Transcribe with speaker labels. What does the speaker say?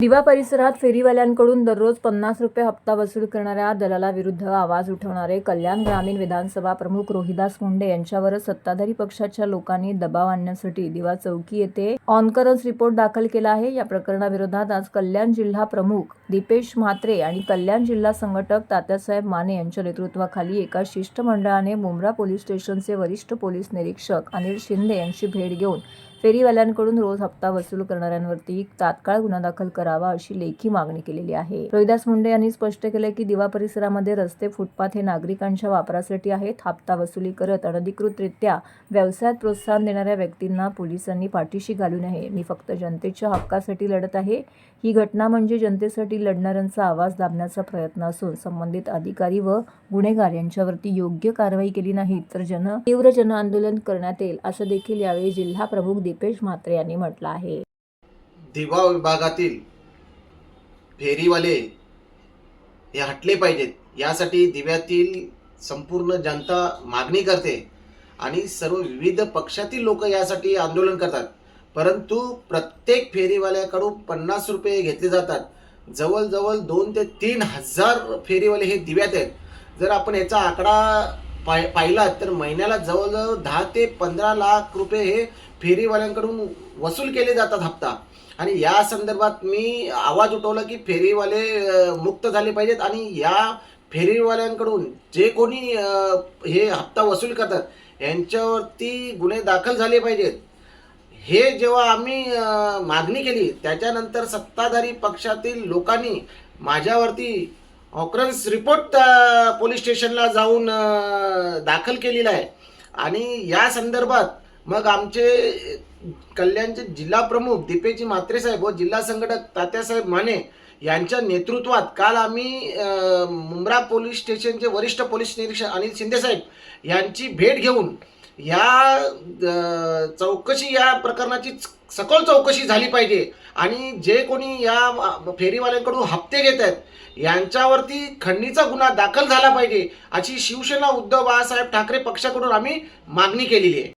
Speaker 1: दिवा परिसरात फेरीवाल्यांकडून दररोज पन्नास रुपये हप्ता वसूल करणाऱ्या दलालाविरुद्ध आवाज उठवणारे कल्याण ग्रामीण विधानसभा प्रमुख रोहिदास मुंडे यांच्यावर सत्ताधारी पक्षाच्या लोकांनी दबाव आणण्यासाठी दिवा चौकी येथे ऑनकरन्स रिपोर्ट दाखल केला आहे. या प्रकरणाविरोधात आज कल्याण जिल्हा प्रमुख दीपेश म्हात्रे आणि कल्याण जिल्हा संघटक तात्यासाहेब माने यांच्या नेतृत्वाखाली एका शिष्टमंडळाने मुंब्रा पोलीस स्टेशनचे वरिष्ठ पोलीस निरीक्षक अनिल शिंदे यांची भेट घेऊन फेरीवाल्यांकडून रोज हप्ता वसूल करणाऱ्यांवरती तात्काळ गुन्हा दाखल करावा अशी लेखी मागणी केलेली आहे. रोहिदास मुंडे यांनी स्पष्ट केले की दिवा परिसरामध्ये रस्ते फुटपाथ हे नागरिकांच्या वापरासाठी आहेत. हप्ता वसुली करत अनधिकृतरित्या व्यवसायात प्रोत्साहन देणाऱ्या व्यक्तींना पोलिसांनी पाठीशी घालू नये. मी फक्त जनतेच्या हक्कासाठी लढत आहे. ही घटना म्हणजे जनतेसाठी लढणाऱ्यांचा आवाज दाबण्याचा प्रयत्न असून संबंधित अधिकारी व गुन्हेगार यांच्यावरती योग्य कारवाई केली नाही तर जन तीव्र जन आंदोलन करण्यात येईल असं देखील यावेळी जिल्हा प्रमुख दीपेश म्हात्रे यांनी म्हटलं आहे.
Speaker 2: दिवा विभागातील फेरीवाले हे हटले पाहिजेत. यासाठी दिव्यातील संपूर्ण जनता मागणी करते आणि सर्व विविध पक्षातील लोक यासाठी आंदोलन करतात. परंतु प्रत्येक फेरीवाल्याकडून पन्नास रुपये घेतले जातात. जवळजवळ दोन ते तीन हजार फेरीवाले हे दिव्यात आहेत. जर आपण याचा आकडा पाय पाहिला तर महिन्याला जवळजवळ दहा ते पंधरा लाख रुपये हे फेरीवाल्यांकडून वसूल केले जातात हप्ता. आणि या संदर्भात मी आवाज उठवला की फेरीवाले मुक्त झाले पाहिजेत आणि या फेरीवाल्यांकडून जे कोणी हे हप्ता वसूल करतात यांच्यावरती गुन्हे दाखल झाले पाहिजेत. हे जेव्हा आम्ही मागणी केली त्याच्यानंतर सत्ताधारी पक्षातील लोकांनी माझ्यावरती ऑक्रन्स रिपोर्ट पोलीस स्टेशनला जाऊन दाखल केलेला आहे. आणि या संदर्भात मग आमचे कल्याणचे जिल्हा प्रमुख दीपेजी म्हात्रे साहेब व जिल्हा संघटक तात्यासाहेब माने यांच्या नेतृत्वात काल आम्ही मुंब्रा पोलीस स्टेशनचे वरिष्ठ पोलीस निरीक्षक अनिल शिंदेसाहेब यांची भेट घेऊन या चौकशी या प्रकरणाची सखोल चौकशी झाली पाहिजे. आणि जे कोणी या फेरीवाल्यांकडून हप्ते घेत आहेत यांच्यावरती खंडणीचा गुन्हा दाखल झाला पाहिजे अशी शिवसेना उद्धव बाळासाहेब ठाकरे पक्षाकडून आम्ही मागणी केलेली आहे.